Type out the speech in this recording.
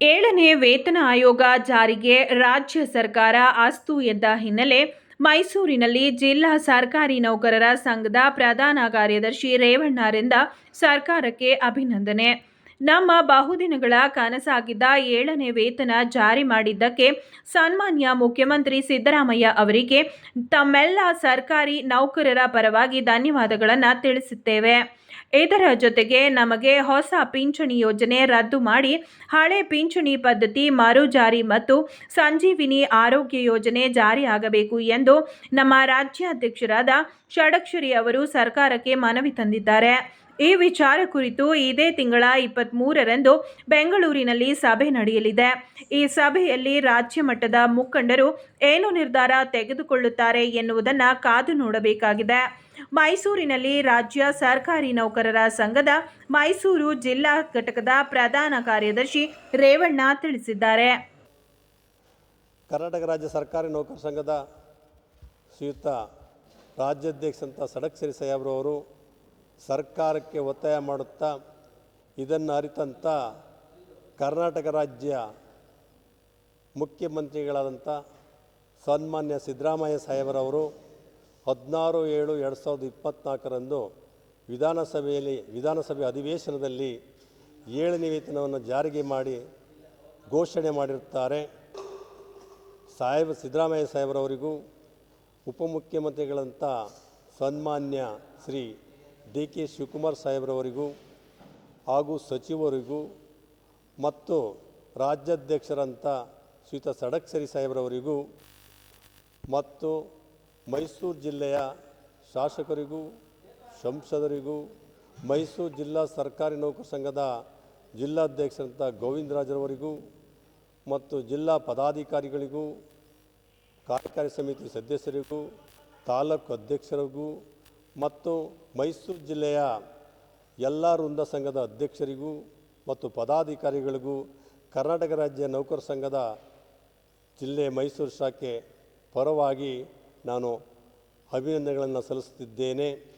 ಏಳನೇ ವೇತನ ಆಯೋಗ ಜಾರಿಗೆ ರಾಜ್ಯ ಸರ್ಕಾರ ಆಸ್ತು ಎದ್ದ ಹಿನ್ನೆಲೆ ಮೈಸೂರಿನಲ್ಲಿ ಜಿಲ್ಲಾ ಸರ್ಕಾರಿ ನೌಕರರ ಸಂಘದ ಪ್ರಧಾನ ಕಾರ್ಯದರ್ಶಿ ರೇವಣ್ಣರಿಂದ ಸರ್ಕಾರಕ್ಕೆ ಅಭಿನಂದನೆ. ನಮ್ಮ ಬಹುದಿನಗಳ ಕನಸಾಗಿದ್ದ ಏಳನೇ ವೇತನ ಜಾರಿ ಮಾಡಿದ್ದಕ್ಕೆ ಸನ್ಮಾನ್ಯ ಮುಖ್ಯಮಂತ್ರಿ ಸಿದ್ದರಾಮಯ್ಯ ಅವರಿಗೆ ತಮ್ಮೆಲ್ಲ ಸರ್ಕಾರಿ ನೌಕರರ ಪರವಾಗಿ ಧನ್ಯವಾದಗಳನ್ನು ತಿಳಿಸುತ್ತೇವೆ. ಇದರ ಜೊತೆಗೆ ನಮಗೆ ಹೊಸ ಪಿಂಚಣಿ ಯೋಜನೆ ರದ್ದು ಮಾಡಿ ಹಳೆ ಪಿಂಚಣಿ ಪದ್ಧತಿ ಮರು ಜಾರಿ ಮತ್ತು ಸಂಜೀವಿನಿ ಆರೋಗ್ಯ ಯೋಜನೆ ಜಾರಿಯಾಗಬೇಕು ಎಂದು ನಮ್ಮ ರಾಜ್ಯಾಧ್ಯಕ್ಷರಾದ ಷಡಕ್ಷರಿ ಅವರು ಸರ್ಕಾರಕ್ಕೆ ಮನವಿ ತಂದಿದ್ದಾರೆ. ಈ ವಿಚಾರ ಕುರಿತು ಇದೇ ತಿಂಗಳ ಇಪ್ಪತ್ತ್ಮೂರರಂದು ಬೆಂಗಳೂರಿನಲ್ಲಿ ಸಭೆ ನಡೆಯಲಿದೆ. ಈ ಸಭೆಯಲ್ಲಿ ರಾಜ್ಯ ಮಟ್ಟದ ಮುಖಂಡರು ಏನು ನಿರ್ಧಾರ ತೆಗೆದುಕೊಳ್ಳುತ್ತಾರೆ ಎನ್ನುವುದನ್ನು ಕಾದು ನೋಡಬೇಕಾಗಿದೆ. ಮೈಸೂರಿನಲ್ಲಿ ರಾಜ್ಯ ಸರ್ಕಾರಿ ನೌಕರರ ಸಂಘದ ಮೈಸೂರು ಜಿಲ್ಲಾ ಘಟಕದ ಪ್ರಧಾನ ಕಾರ್ಯದರ್ಶಿ ರೇವಣ್ಣ ತಿಳಿಸಿದ್ದಾರೆ. ಕರ್ನಾಟಕ ರಾಜ್ಯ ಸರ್ಕಾರಿ ನೌಕರ ಸಂಘದ ಶ್ರೀಯುತ ರಾಜ್ಯಾಧ್ಯಕ್ಷ ಸಡಕ್ಷರಿ ಸಾಹೇಬ್ರವರು ಸರ್ಕಾರಕ್ಕೆ ಒತ್ತಾಯ ಮಾಡುತ್ತಾ ಇದನ್ನು ಅರಿತಂಥ ಕರ್ನಾಟಕ ರಾಜ್ಯ ಮುಖ್ಯಮಂತ್ರಿಗಳಾದಂಥ ಸನ್ಮಾನ್ಯ ಸಿದ್ದರಾಮಯ್ಯ ಸಾಹೇಬರವರು ಹದಿನಾರು ಏಳು ಎರಡು ಸಾವಿರದ ಇಪ್ಪತ್ತ್ನಾಲ್ಕರಂದು ವಿಧಾನಸಭೆಯಲ್ಲಿ, ವಿಧಾನಸಭೆ ಅಧಿವೇಶನದಲ್ಲಿ ಏಳನೇ ವೇತನವನ್ನು ಜಾರಿಗೆ ಮಾಡಿ ಘೋಷಣೆ ಮಾಡಿರುತ್ತಾರೆ. ಸಾಹೇಬ, ಸಿದ್ದರಾಮಯ್ಯ ಸಾಹೇಬರವರಿಗೂ ಉಪಮುಖ್ಯಮಂತ್ರಿಗಳಂಥ ಸನ್ಮಾನ್ಯ ಶ್ರೀ ಡಿ ಕೆ ಶಿವಕುಮಾರ್ ಸಾಹೇಬ್ರವರಿಗೂ ಹಾಗೂ ಸಚಿವರಿಗೂ ಮತ್ತು ರಾಜ್ಯಾಧ್ಯಕ್ಷರಂಥ ಶ್ರೀತ ಸಡಕ್ಷರಿ ಸಾಹೇಬ್ರವರಿಗೂ ಮತ್ತು ಮೈಸೂರು ಜಿಲ್ಲೆಯ ಶಾಸಕರಿಗೂ, ಸಂಸದರಿಗೂ, ಮೈಸೂರು ಜಿಲ್ಲಾ ಸರ್ಕಾರಿ ನೌಕರ ಸಂಘದ ಜಿಲ್ಲಾಧ್ಯಕ್ಷರಂಥ ಗೋವಿಂದರಾಜರವರಿಗೂ ಮತ್ತು ಜಿಲ್ಲಾ ಪದಾಧಿಕಾರಿಗಳಿಗೂ, ಕಾರ್ಯಕಾರಿ ಸಮಿತಿ ಸದಸ್ಯರಿಗೂ, ತಾಲೂಕು ಅಧ್ಯಕ್ಷರಿಗೂ ಮತ್ತು ಮೈಸೂರು ಜಿಲ್ಲೆಯ ಎಲ್ಲ ವೃಂದ ಸಂಘದ ಅಧ್ಯಕ್ಷರಿಗೂ ಮತ್ತು ಪದಾಧಿಕಾರಿಗಳಿಗೂ ಕರ್ನಾಟಕ ರಾಜ್ಯ ನೌಕರ ಸಂಘದ ಜಿಲ್ಲೆ ಮೈಸೂರು ಶಾಖೆ ಪರವಾಗಿ ನಾನು ಅಭಿನಂದನೆಗಳನ್ನು ಸಲ್ಲಿಸುತ್ತಿದ್ದೇನೆ.